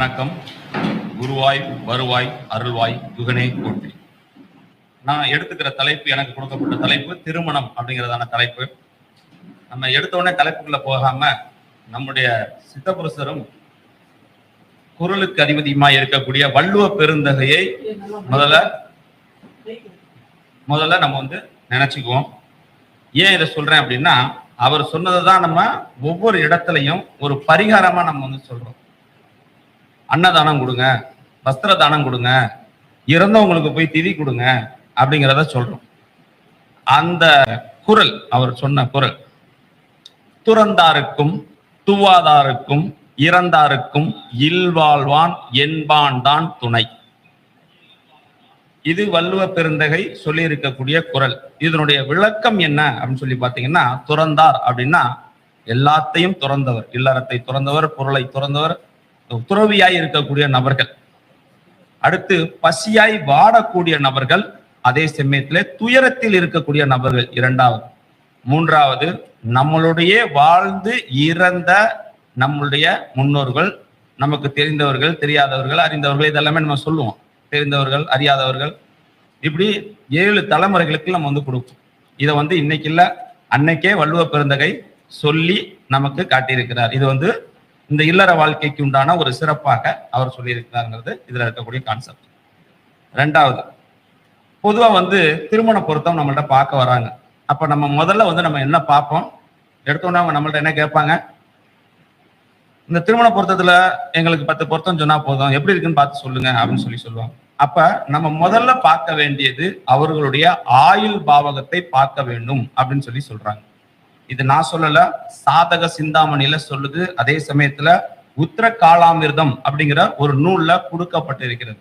வணக்கம். குருவாய் வருவாய் அருள்வாய் துகனே போற்றி நான் எடுத்துக்கிற தலைப்பு எனக்கு கொடுக்கப்பட்ட தலைப்பு திருமணம் அப்படிங்கிறதான தலைப்பு. நம்ம எடுத்த உடனே தலைப்புக்குள்ள போகாம நம்முடைய சித்தபுருஷரும் குரலுக்கு அதிபதியுமாய் இருக்கக்கூடிய வள்ளுவ பெருந்தகையை முதல்ல முதல்ல நம்ம வந்து நினைச்சுக்குவோம். ஏன் இதை சொல்றேன் அப்படின்னா அவர் சொன்னதை தான் நம்ம ஒவ்வொரு இடத்துலையும் ஒரு பரிகாரமா நம்ம வந்து சொல்றோம். அன்னதானம் கொடுங்க வஸ்திர தானம் கொடுங்க இறந்தவங்களுக்கு போய் திதி கொடுங்க அப்படிங்கிறத சொல்றோம். அந்த குரல் அவர் சொன்ன குரல் துறந்தாருக்கும் துவாதாருக்கும் இறந்தாருக்கும் இல்வாழ்வான் என்பான் தான் துணை. இது வள்ளுவ பெருந்தகை சொல்லி இருக்கக்கூடிய குரல். இதனுடைய விளக்கம் என்ன அப்படின்னு சொல்லி பாத்தீங்கன்னா துறந்தார் அப்படின்னா எல்லாத்தையும் துறந்தவர் இல்லறத்தை துறந்தவர் பொருளை துறந்தவர் துறவியாய் இருக்கக்கூடிய நபர்கள். அடுத்து பசியாய் வாடக்கூடிய நபர்கள் அதே சமயத்துல துயரத்தில் இருக்கக்கூடிய நபர்கள் இரண்டாவது. மூன்றாவது நம்மளுடைய வாழ்ந்து இறந்த நம்மளுடைய முன்னோர்கள் நமக்கு தெரிந்தவர்கள் தெரியாதவர்கள் அறிந்தவர்கள் இதெல்லாமே நம்ம சொல்லுவோம். தெரிந்தவர்கள் அறியாதவர்கள். இப்படி ஏழு தலைமுறைகளுக்கு நம்ம வந்து கொடுப்போம். இதை வந்து இன்னைக்கு இல்லை அன்னைக்கே வள்ளுவ பெருந்தகை சொல்லி நமக்கு காட்டியிருக்கிறார். இது வந்து இந்த இல்லற வாழ்க்கைக்கு உண்டான ஒரு சிறப்பாக அவர் சொல்லியிருக்கிறாருங்கிறது இதுல இருக்கக்கூடிய கான்செப்ட் ரெண்டாவது பொதுவாக வந்து திருமண பொருத்தம் நம்மள்ட்ட பார்க்க வராங்க. அப்போ நம்ம முதல்ல வந்து நம்ம என்ன பார்ப்போம்? எடுத்தோன்னா அவங்க நம்மள்ட்ட என்ன கேட்பாங்க? இந்த திருமண பொருத்தத்தில் எங்களுக்கு பத்து பொருத்தம் சொன்னால் போதும். எப்படி இருக்குன்னு பார்த்து சொல்லுங்க அப்படின்னு சொல்லி சொல்லுவாங்க. அப்ப நம்ம முதல்ல பார்க்க வேண்டியது அவர்களுடைய ஆயுள் பாவகத்தை பார்க்க வேண்டும் அப்படின்னு சொல்லி சொல்றாங்க. இது நான் சொல்லல சாதக சிந்தாமணியில சொல்லுது அதே சமயத்துல உத்தர காலாமிர்தம் அப்படிங்கிற ஒரு நூல்ல கொடுக்கப்பட்டிருக்கிறது.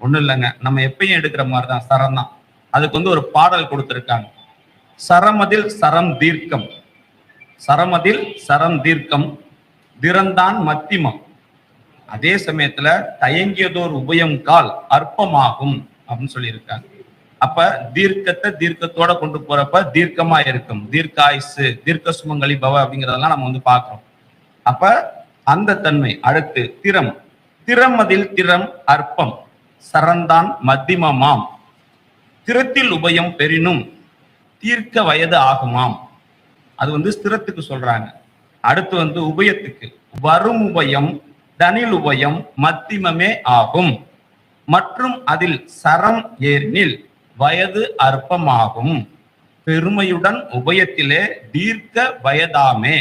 ஒண்ணும் இல்லைங்க நம்ம எப்பயும் எடுக்கிற மாதிரி தான் சரம் தான். அதுக்கு வந்து ஒரு பாடல் கொடுத்துருக்காங்க. சரமதில் சரம் தீர்க்கம். சரமதில் சரம் தீர்க்கம். திறந்தான் மத்திமம். அதே சமயத்துல தயங்கியதோர் உபயம் கால் அற்பமாகும் அப்படின்னு சொல்லியிருக்காங்க. அப்ப தீர்க்கத்தை தீர்க்கத்தோட கொண்டு போறப்ப தீர்க்கமா இருக்கும். தீர்க்காயுசு தீர்க்க சுமங்கலி பவ அப்படிங்கறதெல்லாம் நம்ம வந்து பாக்குறோம் அப்ப அந்த தன்மை அடுத்து திறம். திறமதில் திறம் அற்பம். சரந்தான் மத்திமமாம். திறத்தில் உபயம் பெரினும் தீர்க்க வயது ஆகுமாம். அது வந்து ஸ்திரத்துக்கு சொல்றாங்க. அடுத்து வந்து உபயத்துக்கு. வரும் உபயம் தனில் உபயம் மத்திமமே ஆகும். மற்றும் அதில் சரம் ஏறினில். வயது அற்பமாகும். பெருமையுடன் உபயத்திலே தீர்க்க வயதாமே.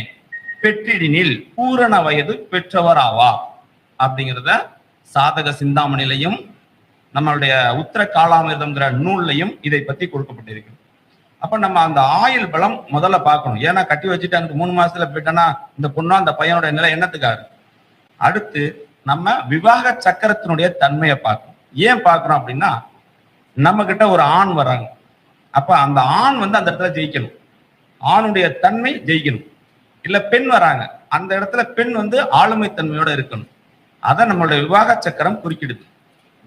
பெற்றிடினில் பூரண வயது பெற்றவராவா? அப்படிங்கிறத சாதக சிந்தாமணிலையும் நம்மளுடைய உத்தர காலாமிர்தம்ங்கிற நூல்லையும் இதை பத்தி கொடுக்கப்பட்டிருக்கு. அப்ப நம்ம அந்த ஆயுள் பலம் முதல்ல பார்க்கணும். ஏன்னா கட்டி வச்சுட்டு அந்த மூணு மாசத்துல போயிட்டோன்னா இந்த பொண்ணா அந்த பையனோட நிலை என்னத்துக்காரு அடுத்து நம்ம விவாக சக்கரத்தினுடைய தன்மையை பார்க்கணும். ஏன் பார்க்கணும் அப்படின்னா நம்ம கிட்ட ஒரு ஆண் வர்றாங்க அப்ப அந்த ஆண் வந்து அந்த இடத்துல ஜெயிக்கணும். ஆணுடைய தன்மை ஜெயிக்கணும். இல்ல பெண் வராங்க. அந்த இடத்துல பெண் வந்து ஆளுமை தன்மையோட இருக்கணும். அதை நம்மளுடைய விவாக சக்கரம் குறுக்கிடுது.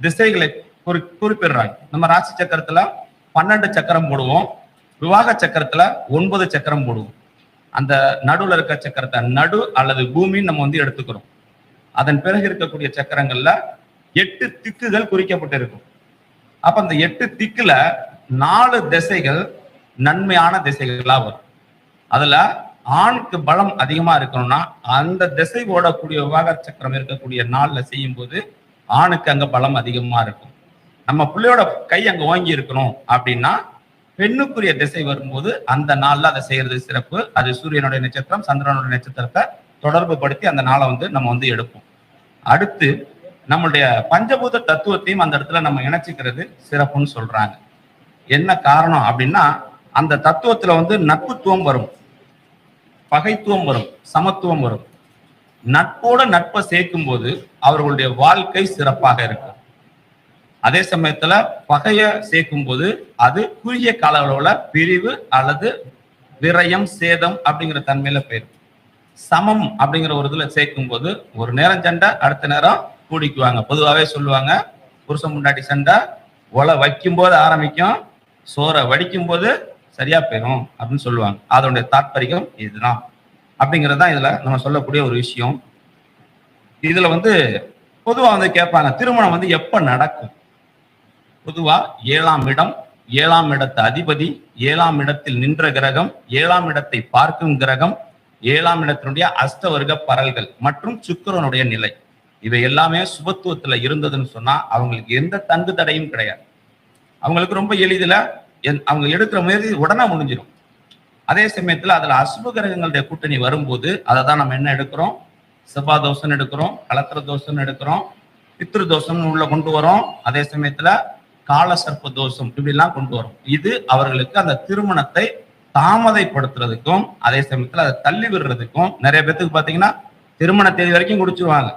திசைகளை குறி குறிப்பிடுறாங்க. நம்ம ராசி சக்கரத்துல பன்னெண்டு சக்கரம் போடுவோம். விவாக சக்கரத்துல ஒன்பது சக்கரம் போடுவோம். அந்த நடுவில் இருக்க சக்கரத்தை நடு அல்லது பூமின்னு நம்ம வந்து எடுத்துக்கிறோம். அதன் பிறகு இருக்கக்கூடிய சக்கரங்கள்ல எட்டு திக்குகள் குறிக்கப்பட்டிருக்கும். அப்ப அந்த எட்டு திக்குல நாலு திசைகள் நன்மையான திசைகளா வரும். அதுல ஆணுக்கு பலம் அதிகமா இருக்கணும்னா அந்த திசை ஓடக்கூடிய விவாக சக்கரம் இருக்கக்கூடிய நாள்ல செய்யும் போது ஆணுக்கு அங்க பலம் அதிகமா இருக்கும். நம்ம பிள்ளையோட கை அங்க ஓங்கி இருக்கணும் அப்படின்னா பெண்ணுக்குரிய திசை வரும்போது அந்த நாள்ல அதை செய்யறது சிறப்பு. அது சூரியனுடைய நட்சத்திரம் சந்திரனுடைய நட்சத்திரத்தை தொடர்பு படுத்தி அந்த நாளை வந்து நம்ம வந்து எடுப்போம். அடுத்து நம்மளுடைய பஞ்சபூத தத்துவத்தையும் அந்த இடத்துல நம்ம இணைச்சிக்கிறது சிறப்புன்னு சொல்றாங்க. என்ன காரணம் அப்படின்னா அந்த தத்துவத்துல வந்து நட்புத்துவம் வரும். பகைத்துவம் வரும். சமத்துவம் வரும். நட்போட நட்பை சேர்க்கும் போது அவர்களுடைய வாழ்க்கை சிறப்பாக இருக்கும் அதே சமயத்துல பகைய சேர்க்கும் போது அது குறுகிய கால அளவுல பிரிவு அல்லது விரயம் சேதம் அப்படிங்கிற தன்மையில போயிடும். சமம் அப்படிங்கிற ஒரு இதுல சேர்க்கும் போது ஒரு நேரம் சண்டை அடுத்த நேரம் கூடிக்குவாங்க. பொதுவாகவே சொல்லுவாங்க புருஷன் முண்டாட்டி சண்டை ஒலை வைக்கும் போது ஆரம்பிக்கும் சோறை வடிக்கும் போது சரியா போயிடும் அப்படின்னு சொல்லுவாங்க. அதனுடைய தாற்பயம் இதுதான். அப்படிங்கிறது தான் இதுல நம்ம சொல்லக்கூடிய ஒரு விஷயம். இதுல வந்து பொதுவா வந்து கேட்பாங்க திருமணம் வந்து எப்ப நடக்கும்? பொதுவா ஏழாம் இடம் ஏழாம் இடத்து அதிபதி ஏழாம் இடத்தில் நின்ற கிரகம் ஏழாம் இடத்தை பார்க்கும் கிரகம் ஏழாம் இடத்தினுடைய அஷ்டவர்க பரல்கள் மற்றும் சுக்கிரனுடைய நிலை. இவை எல்லாமே சுபத்துவத்துல இருந்ததுன்னு சொன்னா அவங்களுக்கு எந்த தங்கு தடையும் கிடையாது. அவங்களுக்கு ரொம்ப எளிதில் அவங்க எடுக்கிற முயற்சி உடனே முடிஞ்சிடும் அதே சமயத்துல அதுல அசுப கிரகங்களுடைய கூட்டணி வரும்போது அதை தான் நம்ம என்ன எடுக்கிறோம்? செவ்வாய் தோசம் எடுக்கிறோம் கலத்திர தோசம் எடுக்கிறோம் பித்ரு தோஷம் உள்ள கொண்டு வரோம். அதே சமயத்துல கால சர்ப்ப தோஷம் இப்படிலாம் கொண்டு வரும். இது அவர்களுக்கு அந்த திருமணத்தை தாமதைப்படுத்துறதுக்கும் அதே சமயத்துல அதை தள்ளி விடுறதுக்கும் நிறைய பேத்துக்கு பாத்தீங்கன்னா திருமண தேதி வரைக்கும் குடிச்சிருவாங்க.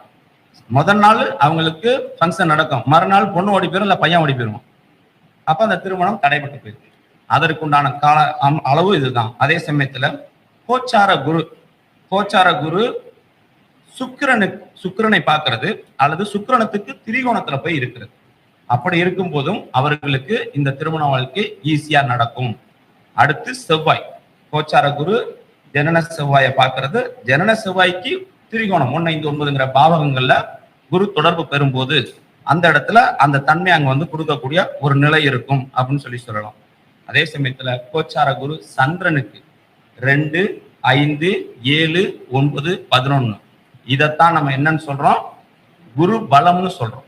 முதல் நாள் அவங்களுக்கு ஃபங்க்ஷன் நடக்கும். மறுநாள் பொண்ணு ஓடி போயிடும் இல்ல பையன் ஓடி போயிடும் அப்ப அந்த திருமணம் தடைபட்டு போயிருக்கு. அதற்குண்டான கால அம்- அளவு இதுதான். அதே சமயத்துல கோச்சார குரு கோச்சார குரு சுக்கிரனுக்கு சுக்கிரனை பார்க்கறது அல்லது சுக்கிரனத்துக்கு திரிகோணத்துல போய் இருக்கிறது. அப்படி இருக்கும் போதும் அவர்களுக்கு இந்த திருமண வாழ்க்கை ஈஸியா நடக்கும். அடுத்து செவ்வாய். கோச்சார குரு ஜனன செவ்வாயை பார்க்கறது. ஜனன செவ்வாய்க்கு திரிகோணம் ஒன்னு ஐந்து ஒன்பதுங்கிற பாவகங்கள்ல குரு தொடர்பு பெறும்போது அந்த இடத்துல அந்த தன்மை அங்க வந்து கொடுக்கக்கூடிய ஒரு நிலை இருக்கும் அப்படின்னு சொல்லி சொல்லலாம். அதே சமயத்துல கோச்சார குரு சந்திரனுக்கு ரெண்டு ஐந்து ஏழு ஒன்பது பதினொன்னு. இதைத்தான் நம்ம என்னன்னு சொல்றோம்? குரு பலம்னு சொல்றோம்.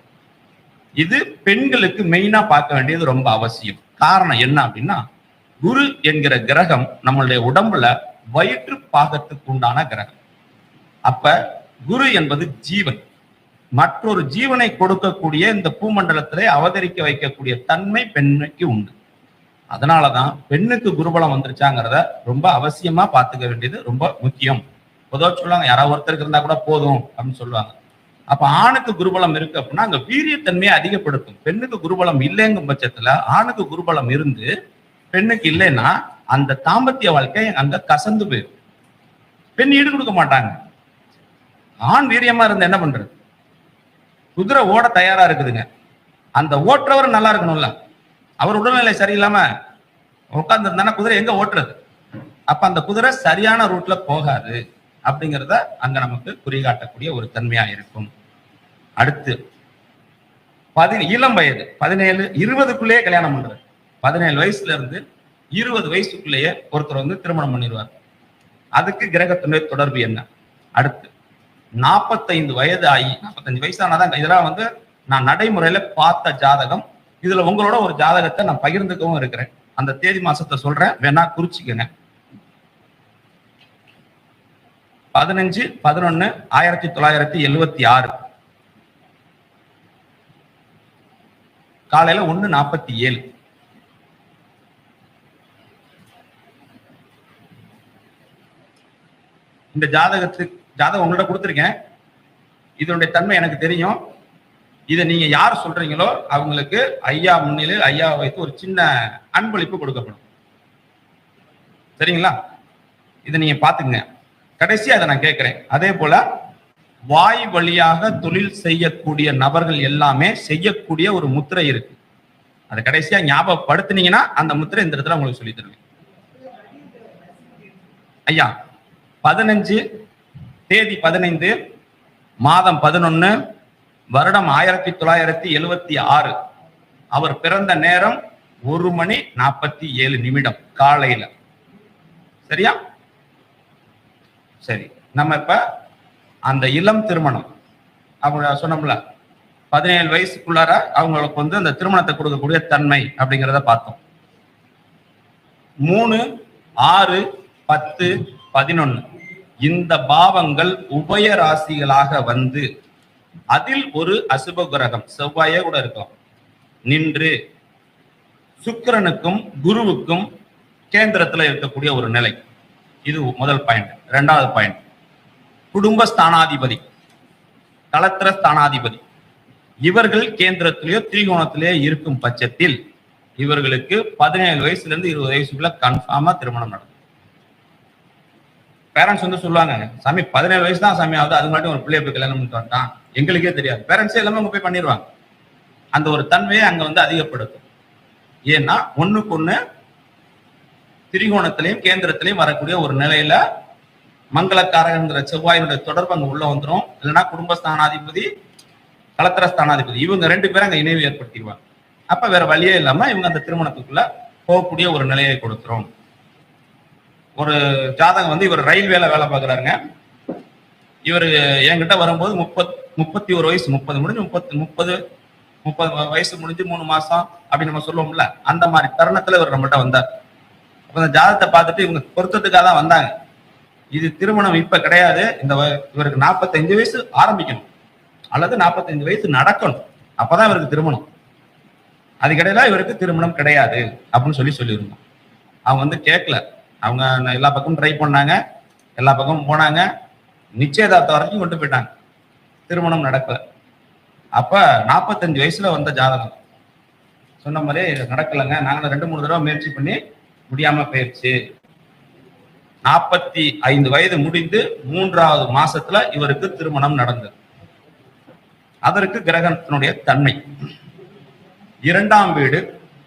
இது பெண்களுக்கு மெயினா பார்க்க வேண்டியது ரொம்ப அவசியம். காரணம் என்ன அப்படின்னா குரு என்கிற கிரகம் நம்மளுடைய உடம்புல வயிற்று பாகத்துக்கு உண்டான கிரகம். அப்ப குரு என்பது ஜீவன். மற்றொரு ஜீவனை கொடுக்கக்கூடிய இந்த பூமண்டலத்திலே அவதரிக்க வைக்கக்கூடிய தன்மை பெண்மைக்கு உண்டு. அதனாலதான் பெண்ணுக்கு குருபலம் வந்துருச்சாங்கிறத ரொம்ப அவசியமா பார்த்துக்க வேண்டியது ரொம்ப முக்கியம். பொதுவாக சொல்லுவாங்க யாராவது ஒருத்தருக்கு இருந்தா கூட போதும் அப்படின்னு சொல்லுவாங்க. அப்ப ஆணுக்கு குருபலம் இருக்கு அப்படின்னா அங்க வீரியத்தன்மையை அதிகப்படுத்தும். பெண்ணுக்கு குருபலம் இல்லைங்கும் பட்சத்துல ஆணுக்கு குருபலம் இருந்து பெண்ணுக்கு இல்லைன்னா அந்த தாம்பத்திய வாழ்க்கை அங்க கசந்து போயிடும். பெண் ஈடு கொடுக்க மாட்டாங்க. ஆண் வீரியமா இருந்தா என்ன பண்றது? குதிரை ஓட தயாரா இருக்குதுங்க. அந்த ஓட்டுறவர் நல்லா இருக்கணும்ல. அவர் உடல்நிலை சரியில்லாம உட்கார்ந்து குதிரை எங்க ஓட்டுறது? அப்ப அந்த குதிரை சரியான ரூட்ல போகாது அப்படிங்கிறத அங்க நமக்கு குறிகாட்டக்கூடிய ஒரு தன்மையா இருக்கும். அடுத்து பதி இளம் வயது பதினேழு இருபதுக்குள்ளேயே கல்யாணம் பண்றது. பதினேழு வயசுல இருந்து இருபது வயசுக்குள்ளேயே ஒருத்தர் வந்து திருமணம் பண்ணிடுவார். அதுக்கு கிரகத்துடைய தொடர்பு என்ன? அடுத்து நாற்பத்தைந்து வயது ஆகி நாற்பத்தஞ்சு வயசானாதான் இதெல்லாம் வந்து நான் நடைமுறையில பார்த்த ஜாதகம். இதுல உங்களோட ஒரு ஜாதகத்தை நான் பகிர்ந்துக்கவும் இருக்கிறேன். அந்த தேதி மாசத்தை சொல்றேன். வேணா குறிச்சிக்கங்க. பதினஞ்சு பதினொன்னு ஆயிரத்தி தொள்ளாயிரத்தி எழுவத்தி ஆறு. காலையில ஒன்னு நாற்பத்தி ஏழு. இந்த ஜாதகத்துக்கு ஜாதகம் உங்கள்ட்ட கொடுத்துருக்கேன். இதனுடைய தன்மை எனக்கு தெரியும். இதை நீங்க யார் சொல்றீங்களோ அவங்களுக்கு ஐயா முன்னிலையில் ஐயா வைத்து ஒரு சின்ன அன்பளிப்பு கொடுக்கப்படும். சரிங்களா? இதை நீங்க பாத்துக்கங்க கடைசியா அதை நான் கேட்கிறேன். அதே போல வாய் வழியாக தொழில் செய்யக்கூடிய நபர்கள் எல்லாமே செய்யக்கூடிய ஒரு முத்திரை இருக்கு. அதை கடைசியா ஞாபகப்படுத்தினீங்கன்னா அந்த முத்திரை இந்த இடத்துல உங்களுக்கு சொல்லி தருவேன். ஐயா பதினஞ்சு தேதி பதினைந்து மாதம் பதினொன்னு வருடம் ஆயிரத்தி தொள்ளாயிரத்தி எழுவத்தி ஆறு. அவர் பிறந்த நேரம் ஒரு மணி நாற்பத்தி ஏழு நிமிடம் காலையில. சரியா? சரி நம்ம இப்ப அந்த இளம் திருமணம் அவங்க சொன்னோம்ல பதினேழு வயசுக்குள்ளார அவங்களுக்கு வந்து அந்த திருமணத்தை கொடுக்கக்கூடிய தன்மை அப்படிங்கிறத பார்த்தோம். மூணு ஆறு பத்து பதினொன்று இந்த பாவங்கள் உபய ராசிகளாக வந்து அதில் ஒரு அசுப கிரகம் செவ்வாயே கூட இருக்கும் நின்று சுக்கிரனுக்கும் குருவுக்கும் கேந்திரத்துல இருக்கக்கூடிய ஒரு நிலை. இது முதல் பாயிண்ட் இரண்டாவது பாயிண்ட் குடும்ப ஸ்தானாதிபதி களத்திர ஸ்தானாதிபதி. இவர்கள் கேந்திரத்திலேயோ திரிகோணத்திலேயோ இருக்கும் பட்சத்தில் இவர்களுக்கு பதினேழு வயசுல இருந்து இருபது வயசுக்குள்ள கன்ஃபார்மா திருமணம் நடக்கும். பேரண்ட்ஸ் வந்து சொல்லுவாங்க சாமி பதினேழு வயசு தான் சாமி ஆகுது அது மட்டும் ஒரு பிள்ளைய போய் கல்யாணம் பண்ணிட்டு வந்தான். எங்களுக்கே தெரியாது. பேரண்ட்ஸே எல்லாமே அவங்க போய் பண்ணிடுவாங்க அந்த ஒரு தன்மையை அங்க வந்து அதிகப்படுத்தும். ஏன்னா ஒண்ணுக்கு ஒண்ணு திரிகோணத்திலையும் கேந்திரத்திலையும் வரக்கூடிய ஒரு நிலையில மங்களக்காரகங்கிற செவ்வாயினுடைய தொடர்பு அங்க உள்ள வந்துடும் இல்லைன்னா குடும்பஸ்தானாதிபதி கலத்திர ஸ்தானாதிபதி இவங்க ரெண்டு பேரும் அங்க இணைவு ஏற்படுத்திடுவாங்க. அப்ப வேற வழியே இல்லாம இவங்க அந்த திருமணத்துக்குள்ள போகக்கூடிய ஒரு நிலையை கொடுத்துரும். ஒரு ஜாதகம் வந்து இவர் ரயில்வேல வேலை பார்க்குறாருங்க. இவர் என்கிட்ட வரும்போது முப்பத் முப்பத்தி ஒரு வயசு முப்பது முடிஞ்சு முப்பத்து முப்பது முப்பது வயசு முடிஞ்சு மூணு மாசம் அப்படின்னு நம்ம சொல்லுவோம்ல அந்த மாதிரி தருணத்துல இவர் நம்மகிட்ட வந்தார். அப்ப அந்த ஜாதகத்தை பார்த்துட்டு இவங்க பொருத்தத்துக்காக தான் வந்தாங்க. இது திருமணம் இப்ப கிடையாது இந்த வ- இவருக்கு 45 வயசு ஆரம்பிக்கணும். அல்லது 45 வயசு நடக்கணும். அப்பதான் இவருக்கு திருமணம். அதுக்கிடையில இவருக்கு திருமணம் கிடையாது அப்படின்னு சொல்லி சொல்லியிருந்தோம். அவங்க வந்து கேட்கல அவங்க எல்லா பக்கமும் ட்ரை பண்ணாங்க. எல்லா பக்கமும் போனாங்க. நிச்சயதார்த்தம் வரைக்கும் கொண்டு போயிட்டாங்க. திருமணம் நடக்கல. அப்ப 45 வயசுல வந்த ஜாதகம். சொன்ன மாதிரி நடக்கலைங்க. நாங்க ரெண்டு மூணு தடவை முயற்சி பண்ணி முடியாம போயிருச்சு. நாற்பத்தி ஐந்து வயது முடிந்து மூன்றாவது மாசத்துல இவருக்கு திருமணம் நடந்தது. அதற்கு கிரகத்தினுடைய தன்மை. இரண்டாம் வீடு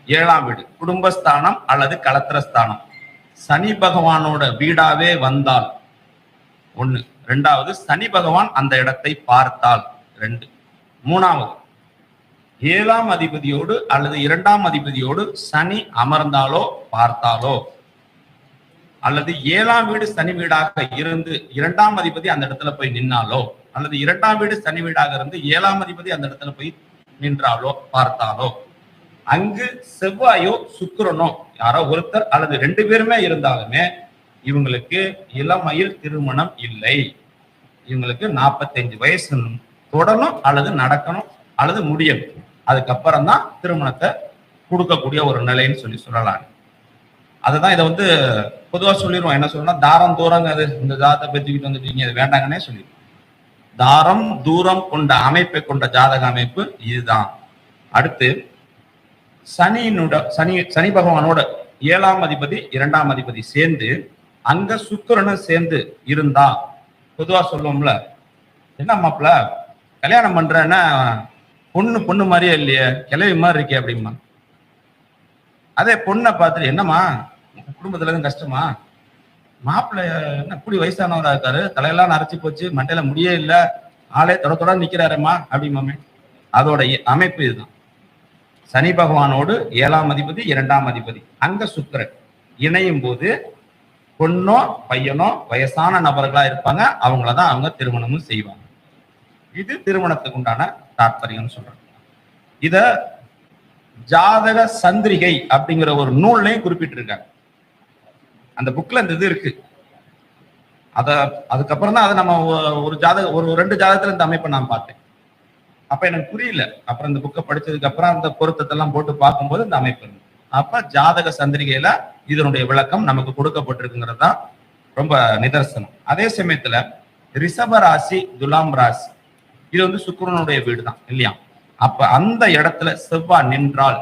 ஏழாம் வீடு குடும்பஸ்தானம் அல்லது கலத்திரஸ்தானம். சனி பகவானோட வீடாவே வந்தால். ஒண்ணு. ரெண்டாவது சனி பகவான் அந்த இடத்தை பார்த்தால். ரெண்டு. மூணாவது ஏழாம் அதிபதியோடு அல்லது இரண்டாம் அதிபதியோடு சனி அமர்ந்தாலோ பார்த்தாலோ? அல்லது ஏழாம் வீடு சனி வீடாக இருந்து இரண்டாம் அதிபதி அந்த இடத்துல போய் நின்னாலோ? அல்லது இரண்டாம் வீடு சனி வீடாக இருந்து ஏழாம் அதிபதி அந்த இடத்துல போய் நின்றாலோ பார்த்தாலோ? அங்கு செவ்வாயோ சுக்கிரனோ யாரோ ஒருத்தர் அல்லது ரெண்டு பேருமே இருந்தாலுமே இவங்களுக்கு இளமையில் திருமணம் இல்லை. இவங்களுக்கு 45 வயசு தொடணும் அல்லது நடக்கணும் அல்லது முடியணும். அதுக்கப்புறம் தான் திருமணத்தை கொடுக்கக்கூடிய ஒரு நிலைன்னு சொல்லி சொல்லலாம். அதுதான் இதை வந்து பொதுவாக சொல்லிடுவோம் என்ன சொல்லணும் தாரம் தூரங்க அது இந்த ஜாதகத்தை பெற்றுக்கிட்டு வந்துட்டீங்க அது வேண்டாங்கன்னே சொல்லி தாரம் தூரம் கொண்ட அமைப்பை கொண்ட ஜாதக அமைப்பு இதுதான். அடுத்து சனியினோட சனி சனி பகவானோட ஏழாம் அதிபதி இரண்டாம் அதிபதி சேர்ந்து அங்க சுக்கரனும் சேர்ந்து இருந்தா பொதுவா சொல்லுவோம்ல என்ன மாப்பிள கல்யாணம் பண்றேன்னா பொண்ணு பொண்ணு மாதிரியே இல்லையே கிளவி மாதிரி இருக்கே அப்படிமா அதே பொண்ணை பார்த்துட்டு என்னம்மா குடும்பத்துல இருந்து கஷ்டமா? மாப்பிள்ள என்ன கூடி வயசானவரா இருக்காரு தலையெல்லாம் நரைச்சி போச்சு மண்டையில முடியே இல்லை ஆளே தொட தொட நிக்கிறாரம்மா அப்படிமாமே அதோட அமைப்பு இதுதான். சனி பகவானோடு ஏழாம் அதிபதி இரண்டாம் அதிபதி அங்க சுக்கரன். இணையும் போது பொண்ணோ பையனோ வயசான நபர்களா இருப்பாங்க. அவங்களதான் அவங்க திருமணமும் செய்வாங்க. இது திருமணத்துக்கு உண்டான தாற்பயம்னு சொல்றாங்க இத ஜாதக சந்திரிகை அப்படிங்கிற ஒரு நூல்லையும் குறிப்பிட்டிருக்காங்க. அந்த புக்ல இந்த இது இருக்கு. அத அதுக்கப்புறம் தான் அதை நம்ம ஒ- ஒரு ஜாதக ஒரு ரெண்டு ஜாதகத்துல இந்த அமைப்பை நான் பார்த்தேன். அப்ப எனக்கு புரியல. அப்புறம் இந்த புக்கை படிச்சதுக்கு அப்புறம் அந்த பொருத்தத்தை எல்லாம் போட்டு பார்க்கும்போது இந்த அமைப்பு. இருந்தது அப்ப ஜாதக சந்திரிகையில இதனுடைய விளக்கம் நமக்கு கொடுக்கப்பட்டிருக்குங்கிறது தான் ரொம்ப நிதர்சனம். அதே சமயத்துல ரிஷப ராசி துலாம் ராசி இது வந்து சுக்கரனுடைய வீடு தான் இல்லையா? அப்ப அந்த இடத்துல செவ்வாய் நின்றால்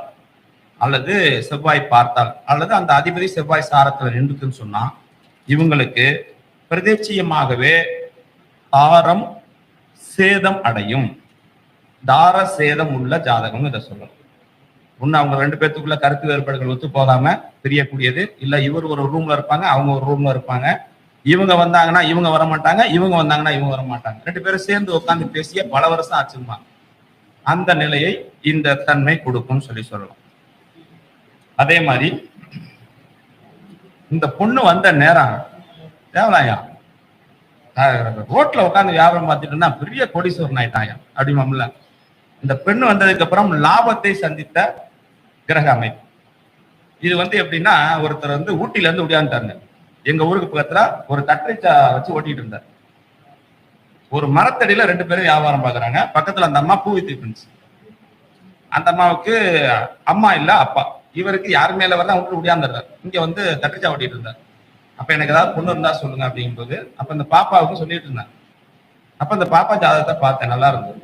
அல்லது செவ்வாய் பார்த்தால் அல்லது அந்த அதிபதி செவ்வாய் சாரத்துல நின்றுக்குன்னு சொன்னா இவங்களுக்கு பிரதேட்சியமாகவே ஆரம் சேதம் அடையும். தார சேதம் உள்ள ஜாதகம்னு இதை சொல்லணும். ஒன்று அவங்க ரெண்டு பேர்த்துக்குள்ள கருத்து வேறுபாடுகள் ஒத்து போகாம பிரியக்கூடியது. இல்லை இவர் ஒரு ரூம்ல இருப்பாங்க அவங்க ஒரு ரூம்ல இருப்பாங்க. இவங்க வந்தாங்கன்னா இவங்க வர மாட்டாங்க இவங்க வந்தாங்கன்னா இவங்க வர மாட்டாங்க ரெண்டு பேரும் சேர்ந்து உட்காந்து பேசிய பல வருஷம் ஆச்சுமா அந்த நிலையை இந்த தன்மை கொடுக்கும்னு சொல்லி சொல்லலாம். அதே மாதிரி இந்த பொண்ணு வந்த நேரம் தேவலாயா ரோட்ல உட்காந்து வியாபாரம் பார்த்துட்டுன்னா பெரிய கோடீஸ்வரன் ஆயிட்டாயா அப்படிமாம்ல இந்த பெண் வந்ததுக்கு அப்புறம் லாபத்தை சந்தித்த கிரக அமைப்பு. இது வந்து எப்படின்னா ஒருத்தர் வந்து ஊட்டில இருந்து உடையாந்துட்டாங்க எங்க ஊருக்கு பக்கத்துல ஒரு தட்டைச்சா வச்சு ஓட்டிட்டு இருந்தார். ஒரு மரத்தடியில ரெண்டு பேரும் வியாபாரம் பாக்குறாங்க. பக்கத்துல அந்த அம்மா பூ வித்துட்டு இருந்துச்சு. அந்த அம்மாவுக்கு அம்மா இல்ல அப்பா. இவருக்கு யார் மேல வரலாம் விட்டு உடையாந்துடுறாரு இங்க வந்து தட்டைச்சா ஓட்டிட்டு இருந்தார். அப்ப எனக்கு ஏதாவது பொண்ணு இருந்தா சொல்லுங்க அப்படிங்கும்போது அப்ப இந்த பாப்பாவுக்கும் சொல்லிட்டு இருந்தாங்க அப்ப இந்த பாப்பா ஜாதகத்தை பார்த்தேன் நல்லா இருந்தது.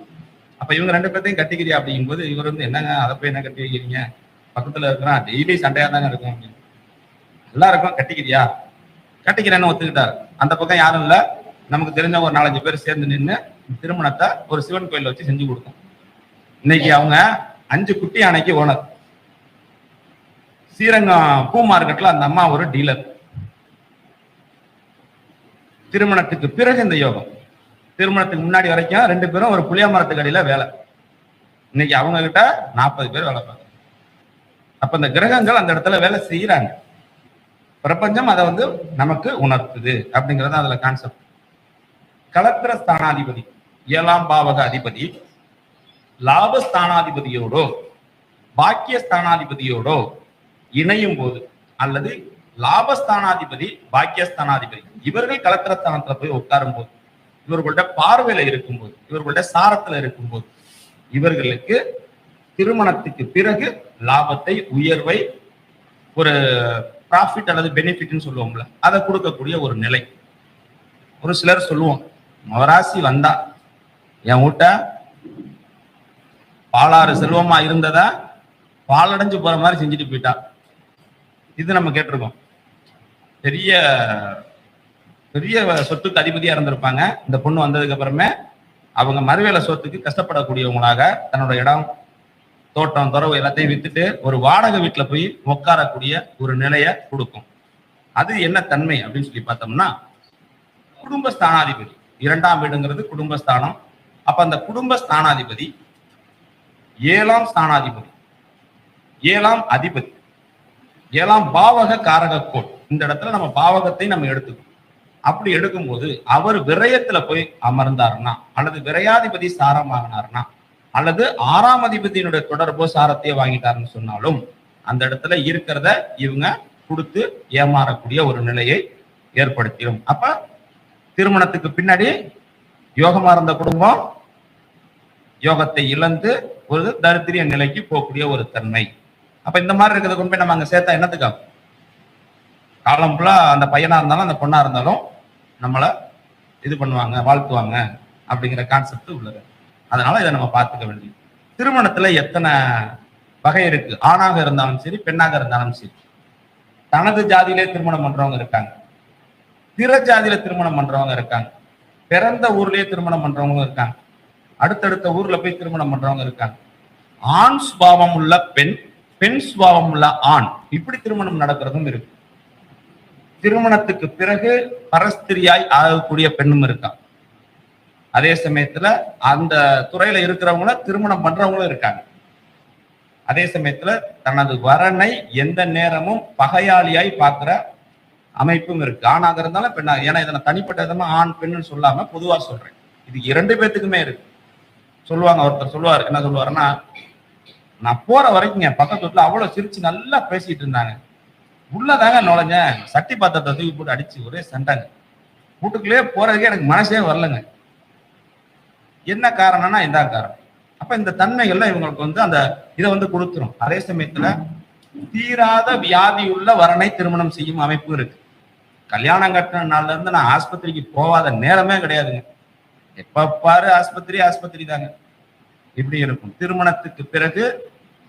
அப்ப இவங்க ரெண்டு பேர்த்தையும் கட்டிக்கிறியா அப்படிங்கும்போது இவர் வந்து என்னங்க? அதை போய் என்ன கட்டி வைக்கிறீங்க பக்கத்துல இருக்கிறான் டெய்லி சண்டையா தாங்க இருக்கும். அப்படின்னு. நல்லா இருக்கும் கட்டிக்கிறியா? கட்டிக்கிறேன்னு ஒத்துக்கிட்டார். அந்த பக்கம் யாரும் இல்ல. நமக்கு தெரிஞ்ச ஒரு நாலஞ்சு பேர் சேர்ந்து நின்று திருமணத்தை ஒரு சிவன் கோயில வச்சு செஞ்சு கொடுத்தோம். இன்னைக்கு அவங்க அஞ்சு குட்டி யானைக்கு ஓனர். ஸ்ரீரங்கம் பூ மார்க்கெட்ல அந்த அம்மா ஒரு டீலர். திருமணத்துக்கு பிறகு இந்த யோகம். திருமணத்துக்கு முன்னாடி வரைக்கும் ரெண்டு பேரும் ஒரு புளிய மரத்துக்கு அடியில வேலை. இன்னைக்கு அவங்க கிட்ட நாற்பது பேர் வேலை பார்க்குறாங்க. அப்ப இந்த கிரகங்கள் அந்த இடத்துல வேலை செய்யறாங்க. பிரபஞ்சம் அதை வந்து நமக்கு உணர்த்துது அப்படிங்கிறது அதுல கான்செப்ட் கலத்திர ஸ்தானாதிபதி ஏழாம் பாவக அதிபதி லாபஸ்தானாதிபதியோடோ பாக்கிய ஸ்தானாதிபதியோடோ இணையும் போது அல்லது லாபஸ்தானாதிபதி பாக்கியஸ்தானாதிபதி இவர்கள் கலத்திரஸ்தானத்துல போய் உட்காரும் போது இவர்களோட பார்வையில இருக்கும்போது இவர்களோட சாரத்துல இருக்கும்போது இவர்களுக்கு திருமணத்துக்கு பிறகு லாபத்தை உயர்வை ஒரு ப்ராஃபிட் அல்லது பெனிஃபிட்னு சொல்லுவோம்ல அதை கொடுக்கக்கூடிய ஒரு நிலை. ஒரு சிலர் சொல்லுவோம் மவராசி வந்தா என் வீட்ட பாலாறு செல்வமா இருந்ததா பாலடைஞ்சு போற மாதிரி செஞ்சுட்டு போயிட்டா? இது நம்ம கேட்டிருக்கோம். பெரிய பெரிய சொத்துக்கு அதிபதியா இருந்திருப்பாங்க. இந்த பொண்ணு வந்ததுக்கு அப்புறமே அவங்க மறுவேலை சொத்துக்கு கஷ்டப்படக்கூடியவங்களாக தன்னோட இடம் தோட்டம் துறவு எல்லாத்தையும் வித்துட்டு ஒரு வாடகை வீட்டுல போய் உட்காரக்கூடிய ஒரு நிலையை கொடுக்கும். அது என்ன தன்மை அப்படின்னு சொல்லி பார்த்தோம்னா குடும்ப ஸ்தானாதிபதி இரண்டாம் வீடுங்கிறது குடும்பஸ்தானம். அப்ப அந்த குடும்ப ஸ்தானாதிபதி ஏழாம் ஸ்தானாதிபதி ஏழாம் அதிபதி ஏழாம் பாவக காரக கோட் இந்த இடத்துல நம்ம பாவகத்தை நம்ம எடுத்துக்கணும். அப்படி எடுக்கும்போது அவர் விரயத்துல போய் அமர்ந்தாருன்னா அல்லது விரையாதிபதி சாரம் அல்லது ஆறாம் அதிபதியினுடைய தொடர்போ சாரத்தையே வாங்கிட்டாருன்னு சொன்னாலும் அந்த இடத்துல இருக்கிறத இவங்க கொடுத்து ஏமாறக்கூடிய ஒரு நிலையை ஏற்படுத்திடும் அப்ப திருமணத்துக்கு பின்னாடி யோகமா இருந்த குடும்பம் யோகத்தை இழந்து ஒரு தரித்திரிய நிலைக்கு போகக்கூடிய ஒரு தன்மை. அப்ப இந்த மாதிரி இருக்கிறத கொண்டு போய் நம்ம அங்க சேர்த்தா என்னத்துக்காகும் காலம் ஃபுல்லா அந்த பையனா இருந்தாலும் அந்த பொண்ணா இருந்தாலும் நம்மளை இது பண்ணுவாங்க வாழ்த்துவாங்க அப்படிங்கிற கான்செப்ட் உள்ளது. அதனால இதை நம்ம பார்த்துக்க வேண்டியது. திருமணத்துல எத்தனை வகை இருக்கு? ஆணாக இருந்தாலும் சரி பெண்ணாக இருந்தாலும் சரி. தனது ஜாதியிலே திருமணம் பண்றவங்க இருக்காங்க. பிற ஜாதியில திருமணம் பண்றவங்க இருக்காங்க. பிறந்த ஊர்லயே திருமணம் பண்றவங்க இருக்காங்க. அடுத்தடுத்த ஊர்ல போய் திருமணம் பண்றவங்க இருக்காங்க. ஆண் சுபாவம் உள்ள பெண் பெண் சுபாவம் உள்ள ஆண். இப்படி திருமணம் நடக்கிறதும் இருக்கு. திருமணத்துக்கு பிறகு பரஸ்திரியாய் ஆகக்கூடிய பெண்ணும் இருக்கான். அதே சமயத்துல அந்த துறையில இருக்கிறவங்கள திருமணம் பண்றவங்களும் இருக்காங்க. அதே சமயத்துல தனது வரனை எந்த நேரமும் பகையாளியாய் பார்க்கிற அமைப்பும் இருக்கு. ஆணாக இருந்தாலும் பெண்ணாக ஏன்னா இதை தனிப்பட்ட விதமா ஆண் பெண்ணுன்னு சொல்லாம பொதுவா சொல்றேன். இது இரண்டு பேத்துக்குமே இருக்கு. சொல்லுவாங்க ஒருத்தர் சொல்லுவார் என்ன சொல்லுவாருன்னா நான் போற வரைக்கும் என் பக்கத்து வீட்டுல அவ்வளவு சிரிச்சு நல்லா பேசிட்டு இருந்தாங்க. உள்ளதாங்க நுழைஞ்ச சட்டி பாத்திரத்தை தூக்கி போட்டு அடிச்சு ஒரே சண்டைங்க. வீட்டுக்குள்ளேயே போறதுக்கே எனக்கு மனசே வரலங்க. என்ன காரணம்னா இந்த காரணம். அப்ப இந்த தன்மைகள்ல இவங்களுக்கு வந்து அந்த இதை வந்து கொடுத்துரும். அதே சமயத்துல தீராத வியாதி உள்ள வரனை திருமணம் செய்யும் அமைப்பு இருக்கு. கல்யாணம் கட்டின நாள்ல இருந்து நான் ஆஸ்பத்திரிக்கு போகாத நேரமே கிடையாதுங்க. எப்ப பாரு ஆஸ்பத்திரி ஆஸ்பத்திரி தாங்க. இப்படி இருக்கும். திருமணத்துக்கு பிறகு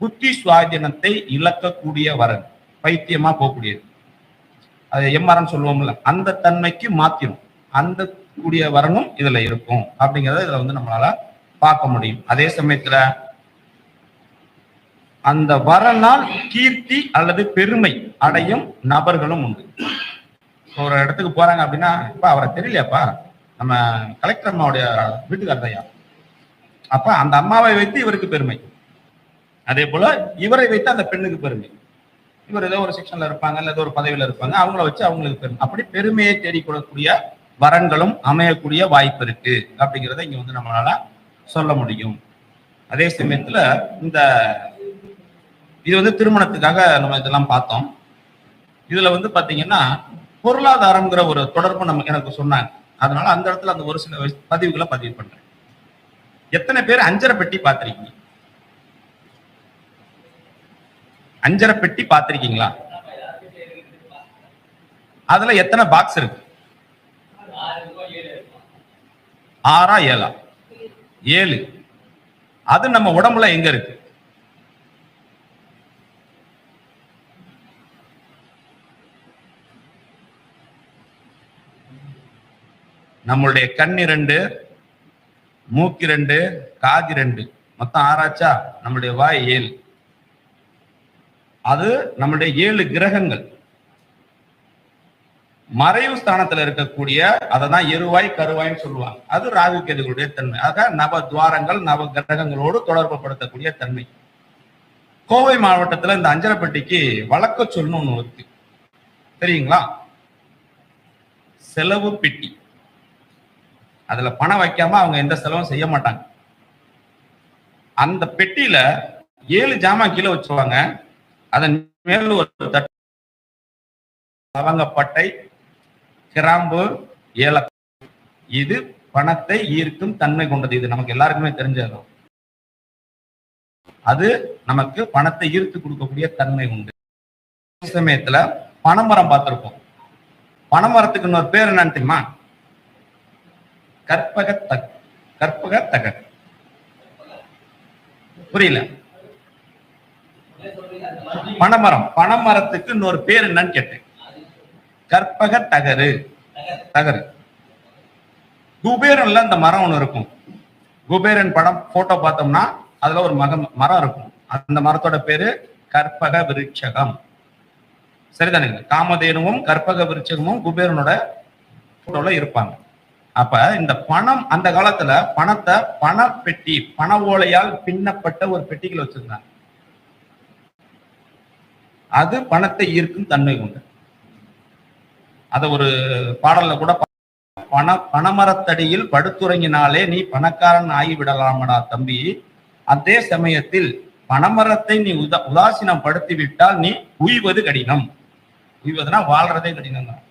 புத்தி சுவாதீனத்தை இழக்கக்கூடிய வரன். பைத்தியமா போகக்கூடியது. அது எம்ஆர்என் சொல்லுவோம்ல அந்த தன்மைக்கு மாத்திரும். அந்த கூடிய வரனும் இதுல இருக்கும். அப்படிங்கறத இதுல வந்து நம்மளால பார்க்க முடியும். அதே சமயத்துல அந்த வரனால் கீர்த்தி அல்லது பெருமை அடையும் நபர்களும் உண்டு. ஒரு இடத்துக்கு போறாங்க அப்படின்னா இப்ப அவரை தெரியலையாப்பா? நம்ம கலெக்டர் அம்மாவுடைய வீட்டுக்காரர் ஐயா அப்ப அந்த அம்மாவை வைத்து இவருக்கு பெருமை. அதே போல இவரை வைத்து அந்த பெண்ணுக்கு பெருமை. இவர் ஏதோ ஒரு செக்ஷன்ல இருப்பாங்க இல்ல ஏதோ ஒரு பதவியில இருப்பாங்க அவங்கள வச்சு அவங்களுக்கு பெருமை அப்படி பெருமையை தேடிக்கொள்ளக்கூடிய வரன்களும் அமையக்கூடிய வாய்ப்பு இருக்கு அப்படிங்கிறத இங்க வந்து நம்மளால சொல்ல முடியும். அதே சமயத்துல இந்த இது வந்து திருமணத்துக்காக நம்ம இதெல்லாம் பார்த்தோம். இதுல வந்து பாத்தீங்கன்னா பொருளாதாரம்ங்கிற ஒரு தொடர்பு நம்ம எனக்கு சொன்னாங்க. அதனால அந்த இடத்துல அந்த ஒரு சில பதிவுகளை பதிவு பண்றேன். எத்தனை பேர் அஞ்சரை பெட்டி பாத்திருக்கீங்க அஞ்சரை பெட்டி பார்த்திருக்கீங்களா? அதுல எத்தனை பாக்ஸ் இருக்கு? ஆறா ஏழா? ஏழு. அது நம்ம உடம்புல எங்க இருக்கு? நம்மளுடைய கண் இரண்டு மூக்கு ரெண்டு காது ரெண்டு மொத்தம் ஆறாச்சா? நம்மளுடைய வாய் ஏழு. அது நம்முடைய ஏழு கிரகங்கள். மறைவு ஸ்தானத்துல இருக்கக்கூடிய அதை தான் எருவாய் கருவாய்ன்னு சொல்லுவாங்க. அது ராகு கேதுகளுடைய தன்மை. ஆக நவ துவாரங்கள் நவ கிரகங்களோடு தொடர்பு படுத்தக்கூடிய தன்மை. கோவை மாவட்டத்துல இந்த அஞ்சலப்பட்டிக்கு வழக்க சொல்லணும் ஒண்ணு இருக்கு. தெரியுங்களா? செலவு பெட்டி. அதுல பணம் வைக்காம அவங்க எந்த செலவும் செய்ய மாட்டாங்க. அந்த பெட்டியில ஏழு ஜாமான் கீழே வச்சுருவாங்க. அதன் மேல் ஒரு தட்டு. லவங்கப்பட்டை கிராம்பு ஏலக்காய். இது பணத்தை ஈர்க்கும் தன்மை கொண்டது. இது நமக்கு எல்லாருக்குமே தெரிஞ்சது அது நமக்கு பணத்தை ஈர்த்து கொடுக்கக்கூடிய தன்மை உண்டு. சமயத்துல பனைமரம் பார்த்திருப்போம். பனைமரத்துக்கு இன்னொரு பேர் என்னன்னு தெரியுமா? கற்பக தக் கற்பக தகர் புரியல? பனைமரம். பனைமரத்துக்கு இன்னொரு பேர் என்னன்னு கேட்டேன். கற்பக தகரு. தகரு. குபேரன்ல அந்த மரம் ஒண்ணு இருக்கும். குபேரன் படம் போட்டோ பார்த்தோம்னா அதுல ஒரு மகம் மரம் இருக்கும். அந்த மரத்தோட பேரு கற்பக விருட்சகம். சரிதானுங்க காமதேனுவும் கற்பக விருட்சகமும் குபேரனோட போட்டோல இருப்பாங்க. அப்ப இந்த பணம் அந்த காலத்துல பணத்தை பண பெட்டி பண ஓலையால் பின்னப்பட்ட ஒரு பெட்டிகள் வச்சிருந்தாங்க. அது பணத்தை ஈர்க்கும் தன்மை உண்டு. அத ஒரு பாடல்ல கூட பண பணமரத்தடியில் படுத்துறங்கினாலே நீ பணக்காரன் ஆகிவிடலாமடா தம்பி. அதே சமயத்தில் பணமரத்தை நீ உதா உதாசீனம் படுத்தி விட்டால் நீ உய்வது கடினம். உய்வதுனா வாழ்றதே கடினம் தான்.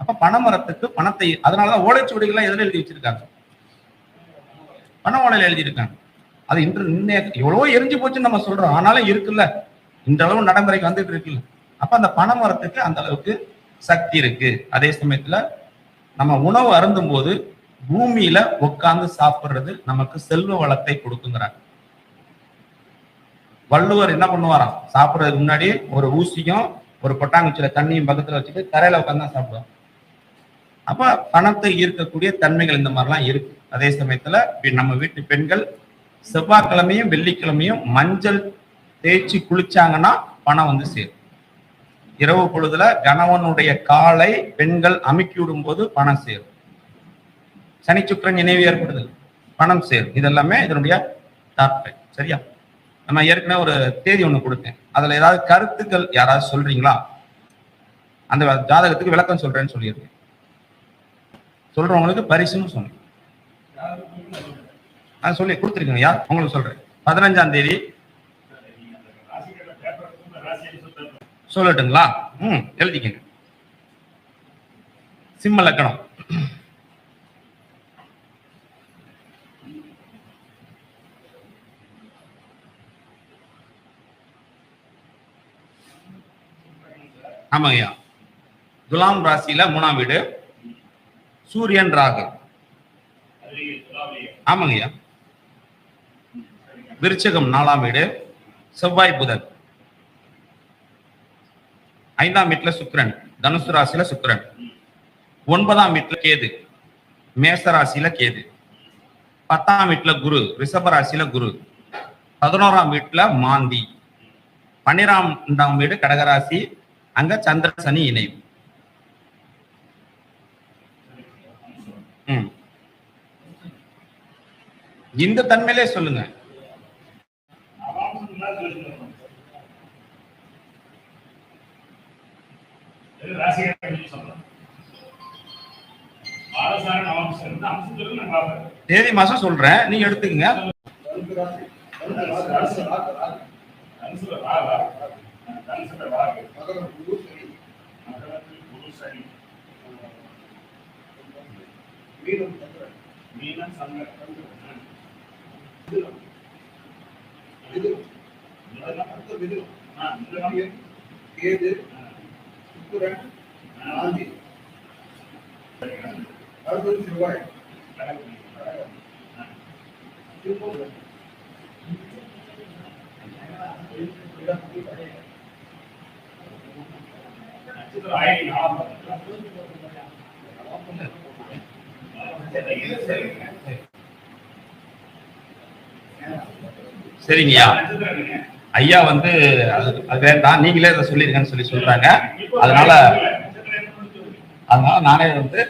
அப்ப பணமரத்துக்கு பணத்தை அதனாலதான் ஓலைச்சுவடிகள்லாம் எதுல எழுதி வச்சிருக்காங்க? பண ஓலையில எழுதியிருக்காங்க. அது இன்று இன்னைய எவ்வளவோ எரிஞ்சு போச்சுன்னு நம்ம சொல்றோம். ஆனாலும் இருக்குல்ல. இன்றளவு நடைமுறைக்கு வந்துட்டு இருக்குல்ல அப்ப அந்த பனைமரத்துக்கு அந்த அளவுக்கு சக்தி இருக்கு. அதே சமயத்துல நம்ம உணவு அருந்தும் போது பூமியில உட்கார்ந்து சாப்பிடுறது நமக்கு செல்வ வளத்தை கொடுக்குங்கிறாங்க. வள்ளுவர் என்ன பண்ணுவாராம்? சாப்பிடுறதுக்கு முன்னாடி ஒரு ஊசியும் ஒரு கொட்டாங்குச்சியில தண்ணியும் பக்கத்துல வச்சுட்டு தரையில உட்காந்து தான் சாப்பிடுவோம் அப்ப பணத்தை ஈர்க்கக்கூடிய தன்மைகள் இந்த மாதிரிலாம் இருக்கு. அதே சமயத்துல நம்ம வீட்டு பெண்கள் செவ்வாய்க்கிழமையும் வெள்ளிக்கிழமையும் மஞ்சள் தேய்ச்சி குளிச்சாங்கன்னா பணம் வந்து சேரும். இரவு பொழுதுல கணவனுடைய காலை பெண்கள் அமுக்கி விடும்போது பணம் சேரும். சனி நினைவு இணைவு ஏற்படுதல் பணம் சேரும். இதெல்லாமே இதனுடைய தாற்பை சரியா? நம்ம ஏற்கனவே ஒரு தேதி ஒண்ணு கொடுத்தேன். அதுல ஏதாவது கருத்துக்கள் யாராவது சொல்றீங்களா? அந்த ஜாதகத்துக்கு விளக்கம் சொல்றேன்னு சொல்லியிருக்கேன். சொல்றவங்களுக்கு பரிசுன்னு சொன்னேன். நான் சொல்லி கொடுத்துருக்கீங்க யார்? உங்களுக்கு சொல்றேன். பதினஞ்சாம் தேதி சொல்லட்டுங்களா? ம் எழுதிக்கங்க. சிம்ம லக்கணம். ஆமாங்கய்யா. துலாம் ராசியில மூணாம் வீடு. சூரியன் ராகு. ஆமாங்கய்யா. விருச்சகம் நாலாம் வீடு. செவ்வாய் புதன். ஐந்தாம் வீட்டுல சுக்கரன் தனுசு ராசியில சுக்கிரன். ஒன்பதாம் வீட்டுல கேது மேச ராசியில கேது. பத்தாம் வீட்டுல குரு ரிஷப ராசியில குரு. பதினோராம் வீட்டுல மாந்தி. பன்னிரெண்டாம் வீடு கடகராசி அங்க சந்திர சனி இணைவு. இந்த தன்மையிலே சொல்லுங்க. தேதி மாசம் சொல்றேன். நீங்க எடுத்துக்கங்க. கேது சுக்கிரன் ஆந்தி அடுத்தது செவ்வாய் சரிங்கய்யா. ஐயா வந்து அது வேண்டாம் நீங்களே அதை சொல்லியிருக்கேன்னு சொல்லி சொல்றாங்க. அதனால அதனால நானே வந்து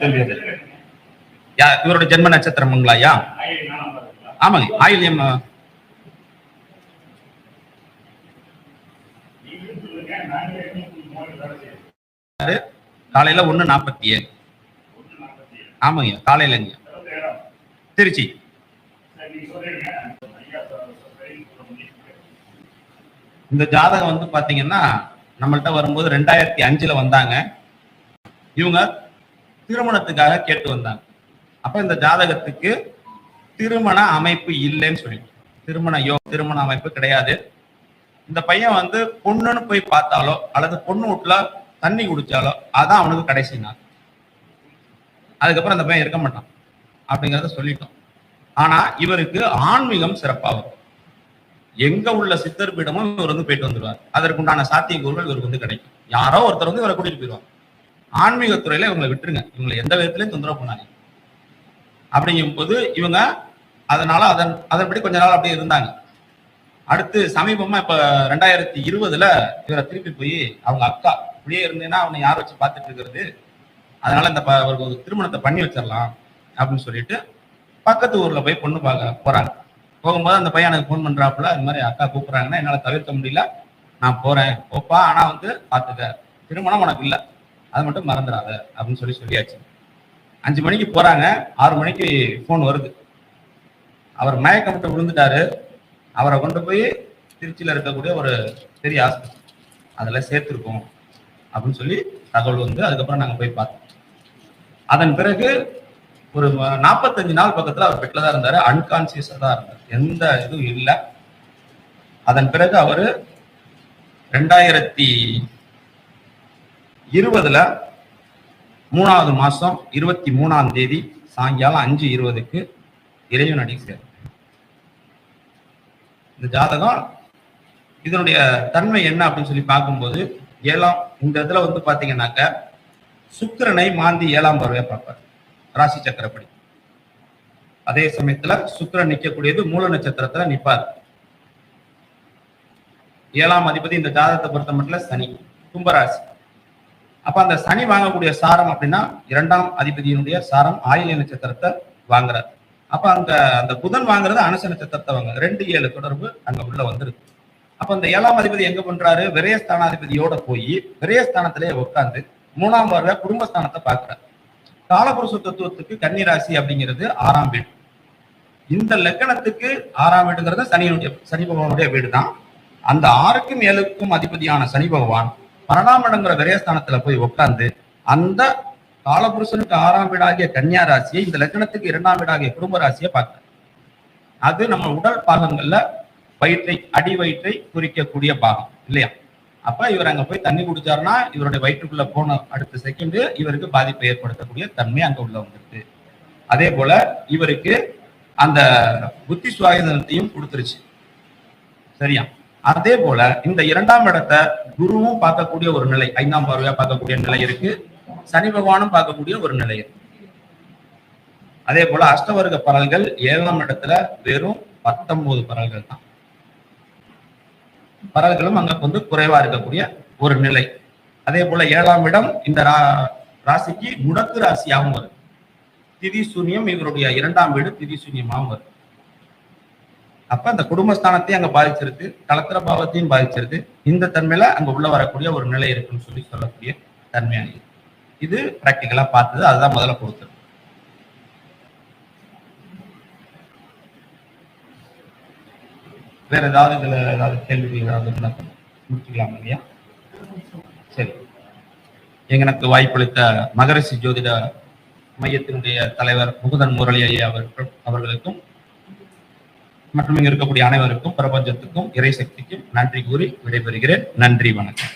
சொல்லிடுறேன். யா இவரோட ஜென்ம நட்சத்திரமுங்களா ஐயா? ஆமாங்க. ஆயில்யம் காலையில ஒண்ணு நாற்பத்தி ஏழு. ஆமாங்க காலையிலங்க திருச்சி. இந்த ஜாதகம் வந்து பாத்தீங்கன்னா நம்மள்ட்ட வரும்போது ரெண்டாயிரத்தி அஞ்சுல வந்தாங்க. இவங்க திருமணத்துக்காக கேட்டு வந்தாங்க. அப்ப இந்த ஜாதகத்துக்கு திருமண அமைப்பு இல்லைன்னு சொல்லி திருமண யோ திருமண அமைப்பு கிடையாது. இந்த பையன் வந்து பொண்ணுன்னு போய் பார்த்தாலோ அல்லது பொண்ணு வீட்டுல தண்ணி குடிச்சாலோ அதான் அவனுக்கு கடைசி நாள். அதுக்கப்புறம் அந்த பையன் இருக்க மாட்டான். அப்படிங்கறத சொல்லிட்டோம். ஆனா இவருக்கு ஆன்மீகம் சிறப்பாகும் எங்க உள்ள சித்தர் பீடமும் இவர் வந்து போயிட்டு வந்துருவார். அதற்குண்டான சாத்தியக்கூறுகள் இவருக்கு வந்து கிடைக்கும். யாரோ ஒருத்தர் வந்து இவரை கூட்டிட்டு போயிடுவாங்க ஆன்மீகத்துறையில இவங்களை விட்டுருங்க. இவங்களை எந்த விதத்திலையும் தொந்தரவு பண்ணாங்க அப்படிங்கும்போது இவங்க அதனால அதன் அதன்படி கொஞ்ச நாள் அப்படியே இருந்தாங்க. அடுத்து சமீபமா இப்ப ரெண்டாயிரத்தி இருபதுல இவரை திருப்பி போய் அவங்க அக்கா இப்படியே இருந்தேன்னா அவனை யார் வச்சு பார்த்துட்டு இருக்கிறது? அதனால இந்த ப- அவருக்கு ஒரு திருமணத்தை பண்ணி வச்சிடலாம் அப்படின்னு சொல்லிட்டு பக்கத்து ஊர்ல போய் பொண்ணு பார்க்க போறாங்க. போகும்போது அந்த பையன் எனக்கு ஃபோன் பண்றாப்புல இந்த மாதிரி அக்கா கூப்பிட்றாங்கன்னா என்னால் தவிர்க்க முடியல. நான் போறேன். போப்பா ஆனால் வந்து பார்த்துக்க. திருமணம் உனக்கு இல்லை. அது மட்டும் மறந்துடாத. அப்படின்னு சொல்லி சொல்லியாச்சு. அஞ்சு மணிக்கு போறாங்க. ஆறு மணிக்கு ஃபோன் வருது. அவர் மயக்கம் விட்டு விழுந்துட்டாரு. அவரை கொண்டு போய் திருச்சியில் இருக்கக்கூடிய ஒரு பெரிய ஆஸ்பத்திரி. அதில் சேர்த்துருக்கோம். அப்படின்னு சொல்லி தகவல் வந்து அதுக்கப்புறம் நாங்கள் போய் பார்த்தோம். அதன் பிறகு ஒரு நாற்பத்தஞ்சு நாள் பக்கத்துல அவர் பெட்ல தான் இருந்தாரு. அன்கான்சியஸா தான் இருந்தார். எந்த இதுவும் இல்லை. அதன் பிறகு அவரு ரெண்டாயிரத்தி இருபதுல மூணாவது மாசம் இருபத்தி மூணாம் தேதி சாயங்காலம் அஞ்சு இருபதுக்கு இறைவன் அடி சேர். இந்த ஜாதகம் இதனுடைய தன்மை என்ன அப்படின்னு சொல்லி பார்க்கும்போது ஏழாம் இந்த இதுல வந்து பாத்தீங்கன்னாக்க சுக்கரனை மாந்தி ஏழாம் பருவையை பார்ப்பார். ராசி சக்கரப்படி. அதே சமயத்துல சுக்கரன் நிக்கக்கூடியது மூல நட்சத்திரத்துல நிப்பார். ஏழாம் அதிபதி இந்த ஜாதகத்தை பொறுத்த மட்டும் சனி கும்பராசி. அப்ப அந்த சனி வாங்கக்கூடிய சாரம் அப்படின்னா இரண்டாம் அதிபதியினுடைய சாரம் ஆயில்ய நட்சத்திரத்தை வாங்குறாரு. அப்ப அந்த அந்த புதன் வாங்குறது அனுச நட்சத்திரத்தை வாங்க ரெண்டு ஏழு தொடர்பு அங்க உள்ள வந்துருக்கு. அப்ப அந்த ஏழாம் அதிபதி எங்க பண்றாரு? விரயஸ்தானாதிபதியோட போய் விரயஸ்தானத்திலேயே உட்கார்ந்து மூணாம் பார்வை குடும்பஸ்தானத்தை பாக்குறாரு. காலபுருஷ தத்துவத்துக்கு கன்னிராசி அப்படிங்கிறது ஆறாம் வீடு. இந்த லக்கணத்துக்கு ஆறாம் வீடுங்கிறது சனியினுடைய சனி பகவானுடைய வீடு தான் அந்த ஆறுக்கும் ஏழுக்கும் அதிபதியான சனி பகவான் பன்னெண்டாம் இடங்கிற விரயஸ்தானத்துல போய் உட்கார்ந்து அந்த காலபுருஷனுக்கு ஆறாம் வீடாகிய கன்னியா ராசியை இந்த லக்கணத்துக்கு இரண்டாம் வீடாகிய குடும்ப ராசியை பார்க்கிறார் அது நம்ம உடல் பாகங்கள்ல வயிற்றை அடி வயிற்றை குறிக்கக்கூடிய பாகம் இல்லையா? அப்ப இவர் அங்க போய் தண்ணி குடிச்சாருன்னா இவருடைய வயிற்றுக்குள்ள போன அடுத்த செகண்ட் இவருக்கு பாதிப்பை ஏற்படுத்தக்கூடிய தன்மை அங்க உள்ள வந்துருக்கு அதே போல இவருக்கு அந்த புத்தி சுவாதீனத்தையும் கொடுத்துருச்சு. சரியா? அதே போல இந்த இரண்டாம் இடத்தை குருவும் பார்க்கக்கூடிய ஒரு நிலை ஐந்தாம் பார்வையா பார்க்கக்கூடிய நிலை இருக்கு. சனி பகவானும் பார்க்கக்கூடிய ஒரு நிலை இருக்கு. அதே போல அஷ்டவர்க்க பரல்கள் ஏழாம் இடத்துல வெறும் பத்தொன்பது பரல்கள் தான். பரல்களும் அங்க வந்து குறைவா இருக்கக்கூடிய ஒரு நிலை. அதே போல ஏழாம் இடம் இந்த ரா- ராசிக்கு முடக்கு ராசியாகவும் வரும். திதி சூன்யம் இவருடைய இரண்டாம் வீடு திதி சூன்யமாகவும் வரும். அப்ப அந்த குடும்பஸ்தானத்தையும் அங்க பாதிச்சிருக்கு கலத்திர பாவத்தையும் பாதிச்சிருக்கு. இந்த தன்மையில அங்க உள்ள வரக்கூடிய ஒரு நிலை இருக்குன்னு சொல்லி சொல்லக்கூடிய தன்மையானது. இது பிராக்டிக்கலா பார்த்தது அதுதான் முதல்ல கொடுத்துருக்கு வேற ஏதாவது இதுல ஏதாவது கேள்வி ஏதாவது இருந்தா முடிச்சுக்கலாம் இல்லையா? சரி. எனக்கு வாய்ப்பளித்த மகரிஷி ஜோதிட மையத்தினுடைய தலைவர் முகுதன் முரளி ஐயா அவர்கள் அவர்களுக்கும் மற்றும் இங்க இருக்கக்கூடிய அனைவருக்கும் பிரபஞ்சத்துக்கும் இறை சக்திக்கும் நன்றி கூறி விடைபெறுகிறேன். நன்றி வணக்கம்.